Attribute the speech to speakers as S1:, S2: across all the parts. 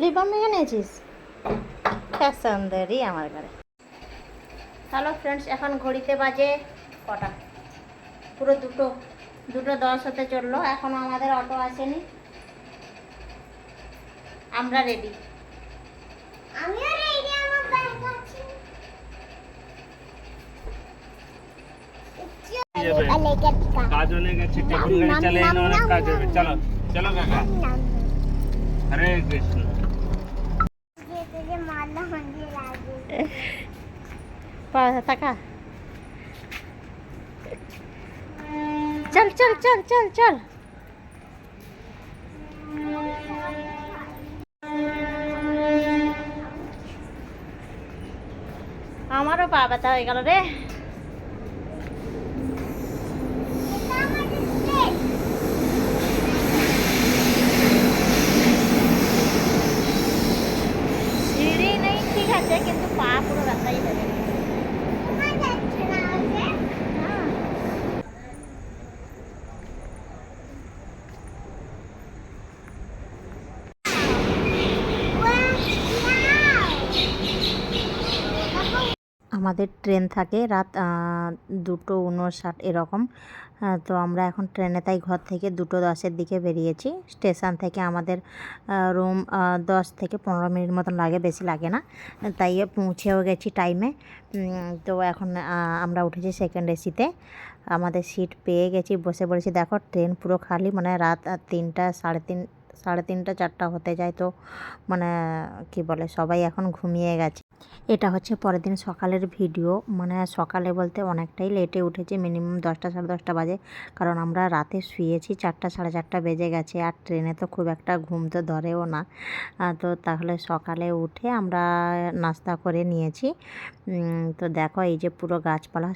S1: Lip balm মেখে
S2: নিয়েছিস? সুন্দরী আমার ঘরে। হ্যালো ফ্রেন্ডস এখন ঘড়িতে বাজে কটা? পুরো দুটো দুটো দশ হতে চলল। এখনও আমাদের অটো আসেনি। আমরা রেডি
S1: আমিও রেডি আমার ব্যাগ আছে।
S3: কাজ অনেক আছে টেবিল গাড়ি চালিয়ে অনেক কাজ হবে। চলো। চলো কাকা হরে কৃষ্ণ
S1: মালা মন্দির লাগে
S2: পা- টাকা চল চল চল চল চল আমারও পা ব্যথা হয়ে গেল রে সিঁড়ি নেই ঠিক আছে কিন্তু পা পুরো ব্যথাই হয়ে গেছে হ্যাঁ। আমাদের ট্রেন থাকে, রাত দুটো উনষাট এরকম। তো আমরা এখন ট্রেনে তাই ঘর থেকে দুটো দশের দিকে বেরিয়েছি। স্টেশন থেকে আমাদের রুম দশ থেকে পনেরো মিনিট মতন লাগে, বেশি লাগে না। তাই পৌঁছেও গেছি টাইমে তো এখন আমরা উঠেছি সেকেন্ড এসিতে আমাদের সিট পেয়ে গেছি, বসে পড়েছি। দেখো, ট্রেন পুরো খালি মানে রাত তিনটা, সাড়ে তিন, সাড়ে তিনটা, চারটা হতে যায় তো মানে কি বলে, সবাই এখন ঘুমিয়ে গেছে। এটা হচ্ছে পরের দিন সকালের ভিডিও। মানে সকালে বলতে অনেকটাই লেটে উঠেছি মিনিমাম দশটা সাড়ে দশটা বাজে। কারণ আমরা রাতে শুয়েছি চারটা সাড়ে চারটা বেজে গেছে আর ট্রেনে তো খুব একটা ঘুম তো ধরেও না। তো তাহলে সকালে উঠে আমরা নাস্তা করে নিয়েছি। তো দেখো এই যে পুরো গাছপালা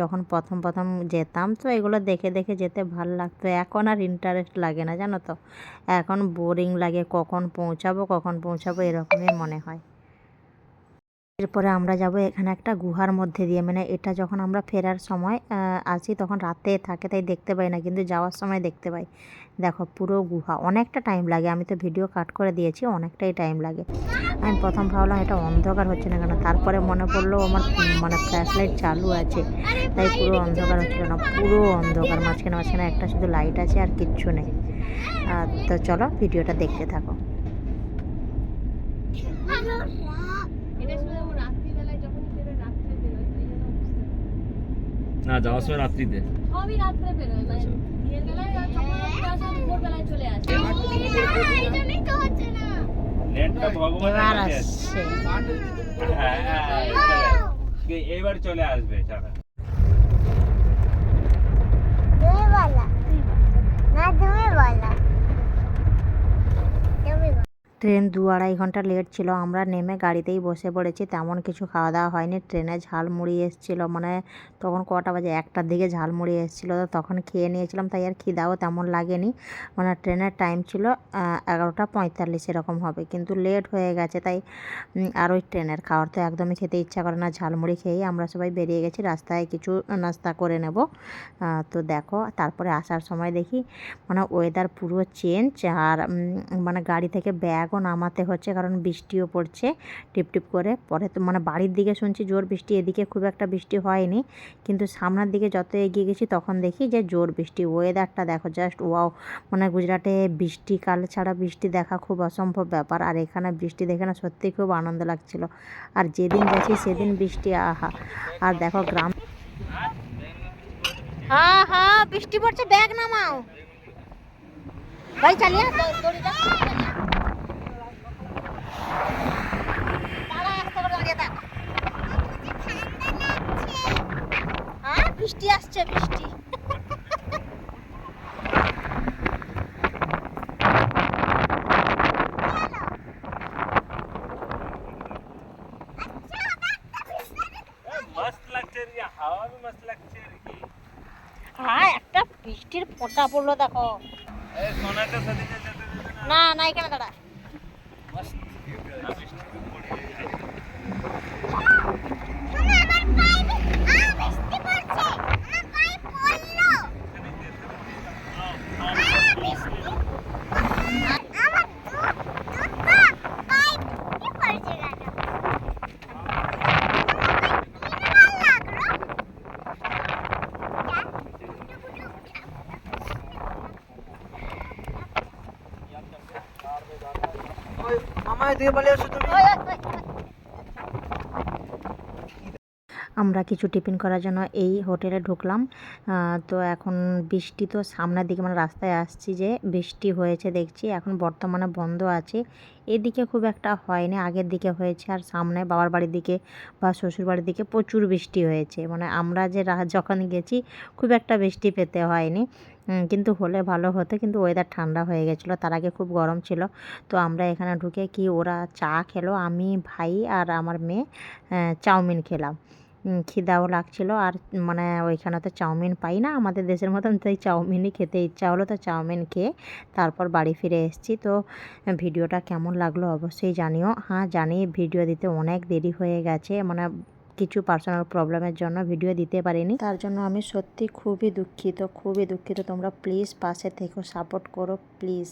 S2: যখন প্রথম প্রথম যেতাম তো এগুলো দেখে দেখে যেতে ভালো লাগতো। এখন আর ইন্টারেস্ট লাগে না, জানো তো? এখন বোরিং লাগে কখন পৌঁছাবো কখন পৌঁছাবো এরকমই মনে হয়। এরপরে আমরা যাব এখানে একটা গুহার মধ্যে দিয়ে। মানে এটা যখন আমরা ফেরার সময় আসি তখন রাতে থাকে তাই দেখতে পাই না, কিন্তু যাওয়ার সময় দেখতে পাই। দেখো পুরো গুহা, অনেকটা টাইম লাগে। আমি তো ভিডিও কাট করে দিয়েছি, অনেকটাই টাইম লাগে। আমি প্রথম ভাবলাম এটা অন্ধকার হচ্ছে না কেন? তারপরে মনে পড়ল আমার মানে ফ্ল্যাশ লাইট চালু আছে। তাই পুরো অন্ধকার হচ্ছিল না, পুরো অন্ধকার। মাঝখানে মাঝখানে একটা শুধু লাইট আছে আর কিচ্ছু নেই। তো চলো ভিডিওটা দেখতে থাকো।
S3: না যাওয়ার সময় রাত্রিতে।
S4: সবই রাত্রে বেরোয় মানে দিনের বেলায় আর যখন আসে আমি ভোরবেলায় চলে আসি।
S2: এবার। আসছে।
S3: হ্যাঁ, হ্যাঁ, চলে আসবে। এইবার চলে আসবে চালা
S1: তুমি বলো। না তুমি বলো তুমি বলো।
S2: ট্রেন দু আড়াই ঘণ্টা লেট ছিল, আমরা নেমে গাড়িতেই বসে পড়েছি, তেমন কিছু খাওয়া দাওয়া হয়নি, ট্রেনে ঝালমুড়ি এসেছিল মানে তখন কটা বাজে, একটার দিকে ঝালমুড়ি এসেছিল, তো তখন খেয়ে নিয়েছিলাম, তাই আর খিদাও তেমন লাগেনি মানে ট্রেনের টাইম ছিল এগারোটা পঁয়তাল্লিশ এরকম হবে, কিন্তু লেট হয়ে গেছে, তাই আর ওই ট্রেনের খাওয়ার তো একদমই খেতে ইচ্ছা করে না ঝালমুড়ি খেয়েই আমরা সবাই বেরিয়ে গেছি, রাস্তায় কিছু নাস্তা করে নেব তো দেখো, তারপরে আসার সময় দেখি মানে ওয়েদার পুরো চেঞ্জ আর মানে গাড়ি থেকে ব্যাগও নামাতে হচ্ছে, কারণ বৃষ্টিও পড়ছে টিপ টিপ করে। পরে তো মানে বাড়ির দিকে শুনছি জোর বৃষ্টি, এদিকে খুব একটা বৃষ্টি হয়নি। কিন্তু সামনের দিকে যত এগিয়ে গেছি তখন দেখি যে জোর বৃষ্টি। ওয়েদারটা দেখো জাস্ট ওয়াও মানে গুজরাটে বৃষ্টিকাল ছাড়া বৃষ্টি দেখা খুব অসম্ভব ব্যাপার। আর এখানে বৃষ্টি দেখে না সত্যিই খুব আনন্দ লাগছিল। আর যেদিন গেছি সেদিন বৃষ্টি, আহা। আর দেখো গ্রাম হ্যাঁ হ্যাঁ বৃষ্টি পড়ছে, ব্যাগ নামাও। গাড়ি চালিয়ে দড়ি দাও দাঁড়া, একটা করে দাঁড়িয়ে থাক। হ্যাঁ, বৃষ্টি আসছে বৃষ্টি। হ্যাঁ একটা বৃষ্টির ফোটা পড়ল দেখো।
S3: না।
S2: না এখানে দাঁড়া।
S3: Yeah.
S1: আমার
S5: দিকে পালিয়ে আসো তুমি
S2: আমরা কিছু টিফিন করার জন্য এই হোটেলে ঢুকলাম। তো এখন বৃষ্টি তো সামনের দিকে মানে রাস্তায় আসছি যে বৃষ্টি হয়েছে দেখছি, এখন বর্তমানে বন্ধ আছে। এদিকে খুব একটা হয়নি, আগের দিকে হয়েছে, আর সামনে বাবার বাড়ির দিকে বা শ্বশুর বাড়ির দিকে প্রচুর বৃষ্টি হয়েছে। মানে আমরা যে যখন গেছি খুব একটা বৃষ্টি পেতে হয়নি। কিন্তু হলে ভালো হতো, কিন্তু ওয়েদার ঠান্ডা হয়ে গেছিল, তার আগে খুব গরম ছিল। তো আমরা এখানে ঢুকে কি ওরা চা খেলো, আমি, ভাই আর আমার মেয়ে চাউমিন খেলাম। খিদাও লাগছিল আর মানে ওইখানে তো চাউমিন পাই না, আমাদের দেশের মতন তাই চাউমিনই খেতে ইচ্ছা হলো, তো চাউমিন খেয়ে তারপর বাড়ি ফিরে এসেছি। তো ভিডিওটা কেমন লাগল অবশ্যই জানিও। হ্যাঁ জানি ভিডিও দিতে অনেক দেরি হয়ে গেছে মানে কিছু পার্সোনাল প্রবলেমের জন্য ভিডিও দিতে পারিনি। তার জন্য আমি সত্যি খুবই দুঃখিত খুবই দুঃখিত। তোমরা প্লিজ পাশে থেকেও সাপোর্ট করো প্লিজ